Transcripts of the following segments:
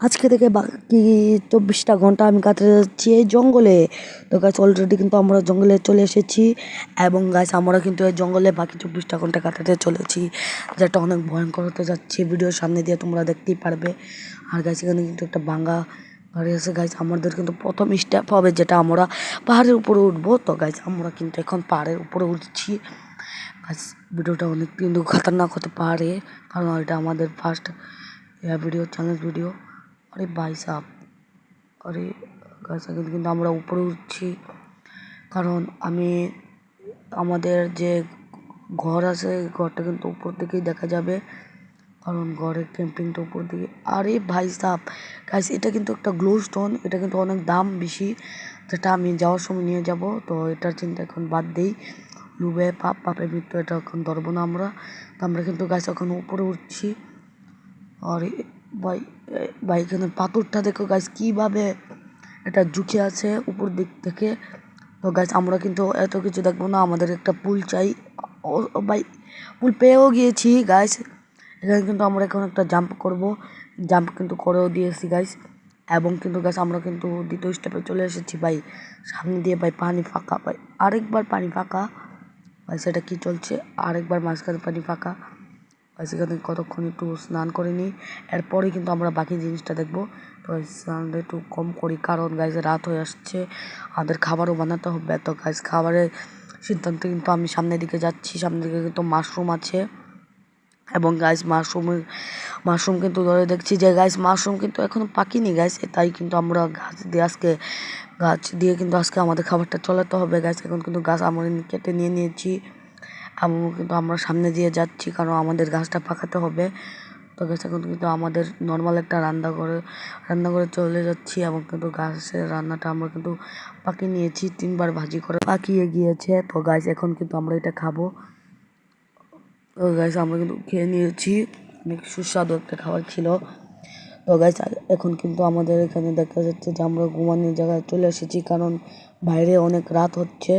আজকে থেকে বাকি চব্বিশটা ঘণ্টা আমি কাটাতে যাচ্ছি এই জঙ্গলে। তো গাছ অলরেডি কিন্তু আমরা জঙ্গলে চলে এসেছি এবং গাছ আমরা কিন্তু এই জঙ্গলে বাকি চব্বিশটা ঘণ্টা কাটাতে চলেছি। যেটা অনেক ভয়ঙ্কর হতে যাচ্ছে ভিডিওর সামনে দিয়ে তোমরা দেখতেই পারবে। আর গাছ এখানে কিন্তু একটা ভাঙ্গা বাড়ি আছে। গাছ আমাদের কিন্তু প্রথম স্টেপ হবে যেটা আমরা পাহাড়ের উপরে উঠবো। তো গাছ আমরা কিন্তু এখন পাহাড়ের উপরে উঠছি। গাছ ভিডিওটা অনেক কিন্তু খতরনাক হতে পারে, কারণ এটা আমাদের ফার্স্ট ভিডিও চ্যানেল ভিডিও আরে ভাই সাহ আরে এখন কিন্তু আমরা উপরে উঠছি। কারণ আমি, আমাদের যে ঘর আছে ঘরটা কিন্তু উপর থেকেই দেখা যাবে। কারণ ঘরের ক্যাম্পিংটা উপর দিকে। আরে ভাই সাহ গাইস, এটা কিন্তু একটা গ্লো স্টোন এটা কিন্তু অনেক দাম বেশি। যেটা আমি যাওয়ার সময় নিয়ে যাব, তো এটার চিন্তা এখন বাদ দেই। লুবে পাপ পাপে মৃত্যু, এটা এখন ধরবো না আমরা। তো আমরা কিন্তু গাছ এখন উপরে উঠছি। আর ভাই ভাই, এখানে পাথরটা দেখো গাছ কীভাবে এটা ঝুঁকে আছে উপর দিক থেকে। তো গাছ আমরা কিন্তু এত কিছু দেখব না, আমাদের একটা পুল চাই। ভাই, পুল পেয়েও গিয়েছি গাছ এখানে কিন্তু আমরা এখন একটা জাম্প করব। জাম্প কিন্তু করেও দিয়েছি গাইস এবং কিন্তু গাছ আমরা কিন্তু দ্বিতীয় স্টেপে চলে এসেছি, ভাই। সামনে দিয়ে, ভাই, পানি ফাঁকা, ভাই। আরেকবার পানি ফাঁকা। ভাই, সেটা কি চলছে? আরেকবার মাঝখানে পানি ফাঁকা। সেখানে কতক্ষণ একটু স্নান করে নিই এরপরে কিন্তু আমরা বাকি জিনিসটা দেখব। তো স্নানটা একটু কম করি, কারণ গাইজ রাত হয়ে আসছে, আমাদের খাবারও বানাতে হবে। তো গাইজ খাবারের সিদ্ধান্ত কিন্তু আমি সামনের দিকে যাচ্ছি, সামনের দিকে কিন্তু মাশরুম আছে। এবং গাইস মাশরুমের মাশরুম কিন্তু ধরে দেখছি যে গাইস মাশরুম কিন্তু এখনও পাকিনি গাইস তাই কিন্তু আমরা গাছ দিয়ে আজকে, গাছ দিয়ে কিন্তু আজকে আমাদের খাবারটা চলাতে হবে। গাছ এখন কিন্তু গাছ আমরা কেটে নিয়ে নিয়েছি। এবং কিন্তু আমরা সামনে দিয়ে যাচ্ছি, কারণ আমাদের গাছটা পাকাতে হবে। তো গাছ এখন কিন্তু আমাদের নর্মাল একটা রান্না করে রান্না করে চলে যাচ্ছি এবং কিন্তু গাছের রান্নাটা আমরা কিন্তু পাকিয়ে নিয়েছি, তিনবার ভাজি করে পাকিয়ে গিয়েছে। তো গাছ এখন কিন্তু আমরা এটা খাব। তো গাছ আমরা কিন্তু খেয়ে নিয়েছি, অনেক সুস্বাদু একটা খাবার ছিল। তো গাছ এখন কিন্তু আমাদের এখানে দেখা যাচ্ছে যে আমরা ঘুমানোর জায়গায় চলে এসেছি, কারণ বাইরে অনেক রাত হচ্ছে।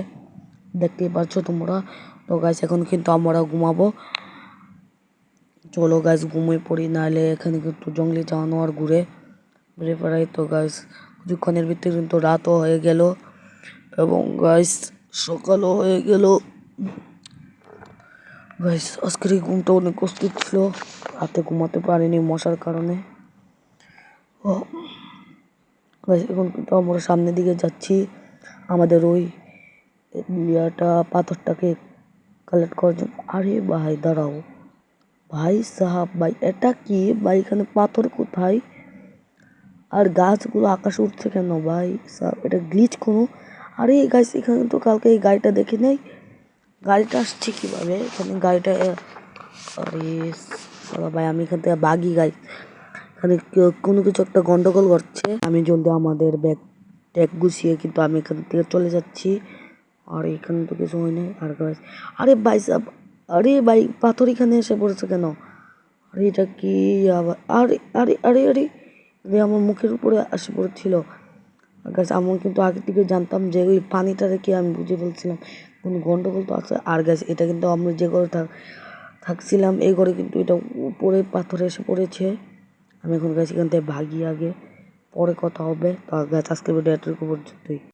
দেখতেই পাচ্ছ তোমরা। তো গাইস এখন কিন্তু আমরা ঘুমাবো। চলো গাছ ঘুমিয়ে পড়ি, নাহলে এখানে কিন্তু জঙ্গলি জানোয়ার ঘুরে ঘুরে বেড়াই তো গাছ কিছুক্ষণের ভিতরে কিন্তু রাতও হয়ে গেল এবং গাইস সকালও হয়ে গেল। গাইস আজকের ঘুমটা অনেক কষ্ট ছিল। রাতে ঘুমাতে পারিনি মশার কারণে। এখন কিন্তু আমরা সামনের দিকে যাচ্ছি। আমাদের ওই ইয়াটা পাথরটাকে কালেক্ট করার জন্য। আরে ভাই, দাঁড়াও। ভাই সাহাব, ভাই, এটা কি? ভাই, এখানে পাথর কোথায়? আর গাছগুলো আকাশে উঠছে কেন ভাই সাহাব? এটা গ্লিচ কোনো? আরে গাছ এখানে তো কালকে এই গাড়িটা দেখে নেই। গাড়িটা আসছে কীভাবে? এখানে গাড়িটা আরে ভাই, আমি এখান থেকে বাগি গাড়ি এখানে কোনো কিছু একটা গন্ডগোল করছে। আমি জলদি আমাদের ব্যাগ ট্যাগ গুছিয়ে কিন্তু আমি এখান থেকে চলে যাচ্ছি। আর, এখানে তো কিছু হয় নাই। আর গাছ আরে ভাই সাহেব আরে ভাই, পাথর এখানে এসে পড়েছে কেন? আরে, এটা কি আবার, আরে আরে আরে আরে আমার মুখের উপরে আসে পড়েছিল। গাছ আমি কিন্তু আগে থেকে জানতাম যে ওই পানিটা রেখে আমি বুঝে ফেলছিলাম। কোনো গন্ডগোল তো আছে? আর গাছ এটা কিন্তু আমরা যে ঘরে থাক, থাকছিলাম, এই ঘরে কিন্তু এটা উপরে পাথরে এসে পড়েছে। আমি এখন গাছ এখান থেকে ভাগি আগে, পরে কথা হবে। তো গাছ আজকে ভিডিও এটুকু পর্যন্তই।